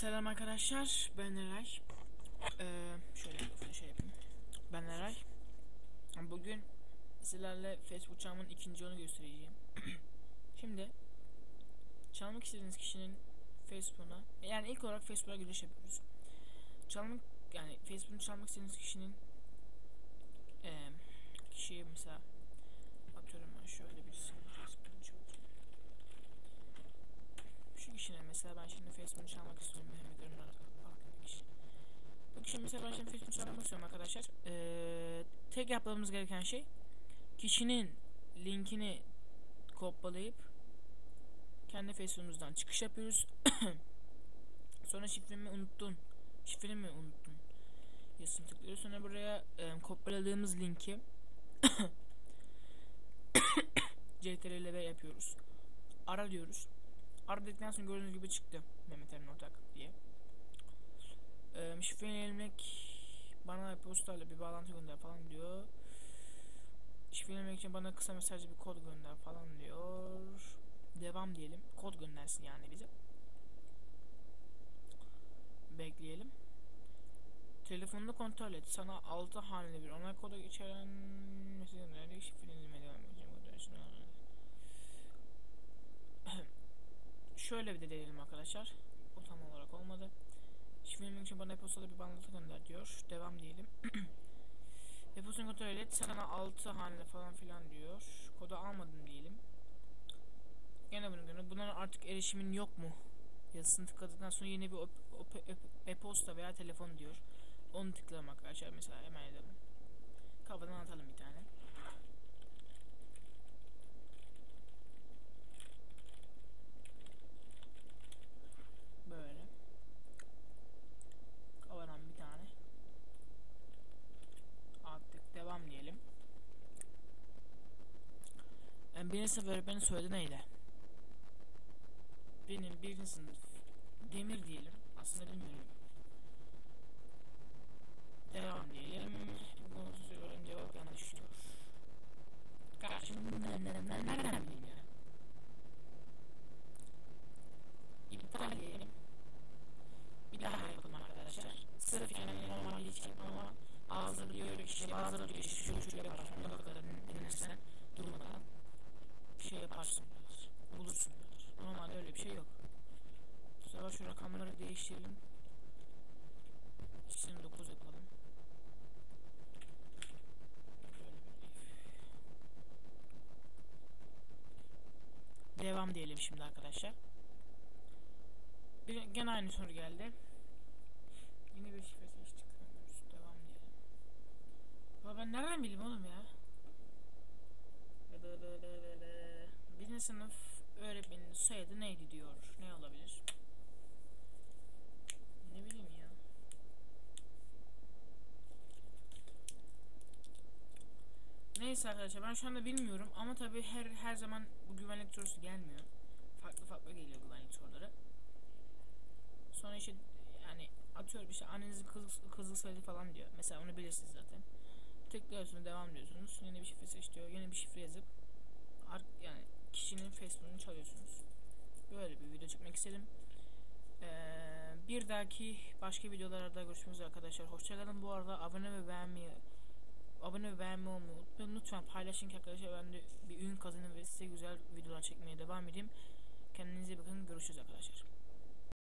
Selam arkadaşlar, ben Eray. Ee, şöyle mikrofonu şey yapayım. Ben Eray. Bugün sizlerle Facebook çalmanın ikinci yolunu göstereceğim. Şimdi çalmak istediğiniz kişinin Facebook'una, yani ilk olarak Facebook'a giriş yapıyoruz. Çalmak, yani Facebook'unu çalmak istediğiniz kişinin ee, kişiye mesela atıyorum ben şöyle bir Facebook'unu çalacağım. Şu kişinin mesela ben şimdi Facebook'unu çalmak istiyorum Mehmet Ürünler farklı bir kişi. Bu kişinin mesela şimdi Facebook'unu çalmak istiyorum arkadaşlar. Ee, tek yapmamız gereken şey kişinin linkini kopyalayıp kendi Facebook'umuzdan çıkış yapıyoruz. Sonra şifremi unuttun. Şifreni mi unuttun? Yazısını tıklıyoruz. Sonra buraya e, kopyaladığımız linki CTRL V yapıyoruz. Ara diyoruz. Aradıktan sonra gördüğünüz gibi çıktı Mehmet Emin Ortak diye. Ee, şifreni yenilmek bana postayla bir bağlantı gönder falan diyor. Şifreni yenilmek için bana kısa mesajlı bir kod gönder falan diyor. Devam diyelim. Kod göndersin yani bize. Bekleyelim. Telefonunu kontrol et. Sana 6 haneli bir onay kodu içeren mesaj göndererek şifreni şöyle bir de deneyelim arkadaşlar. O tam olarak olmadı. Şifrelemek için bana e-postada bir bağlantı gönder diyor. Devam diyelim. E-postunu kontrol et. Sana 6 haneli falan filan diyor. Kodu almadım diyelim. Gene bunu gönder. Bunların artık erişimin yok mu? Yazısını tıkladıktan sonra yeni bir e-posta veya telefon diyor. Onu tıklayalım arkadaşlar. Mesela hemen edelim. Kafadan atalım bir tane. Böyle. Havadan bir tane. Attık. Devam diyelim. Yani birinci sınıf öğretmenin söyledi neydi? Benim birinci sınıf demir diyelim. Aslında bilmiyorum. Devam diyelim. Bunu söylüyorum cevap yanlış diyor. Karşımda nereden nereden bileyim ya? İptal diyelim. Bir daha yapalım arkadaşlar. Sırf yani normal hiç ama ağzı diyor kişi bazıları diyor işte şöyle şöyle yaparsın. Şu rakamları değiştirelim. İkisini 9 yapalım. Devam diyelim şimdi arkadaşlar. Bir, gene aynı soru geldi. Yine bir şifre seçtik. Devam diyelim. Ama ben nereden bileyim oğlum ya? Birinci sınıf öğretmenin soyadı neydi diyor. Ne olabilir? Ne bileyim ya. Neyse arkadaşlar ben şu anda bilmiyorum ama tabi her her zaman bu güvenlik sorusu gelmiyor. Farklı farklı geliyor güvenlik soruları. Sonra işte yani atıyorum işte annenizin kız, kızıl sayılı falan diyor. Mesela onu bilirsiniz zaten. Tıklıyorsunuz devam diyorsunuz. Yeni bir şifre seç diyor. Yeni bir şifre yazıp yani kişinin Facebook'unu çalıyorsunuz. Böyle bir video çekmek istedim. Ee, bir dahaki başka videolarda görüşmek üzere arkadaşlar. Hoşçakalın. Bu arada abone ve beğenmeyi abone beğenmeyi unutmayın. Lütfen paylaşın ki arkadaşlar ben de bir ün kazanayım ve size güzel videolar çekmeye devam edeyim. Kendinize bakın. Görüşürüz arkadaşlar.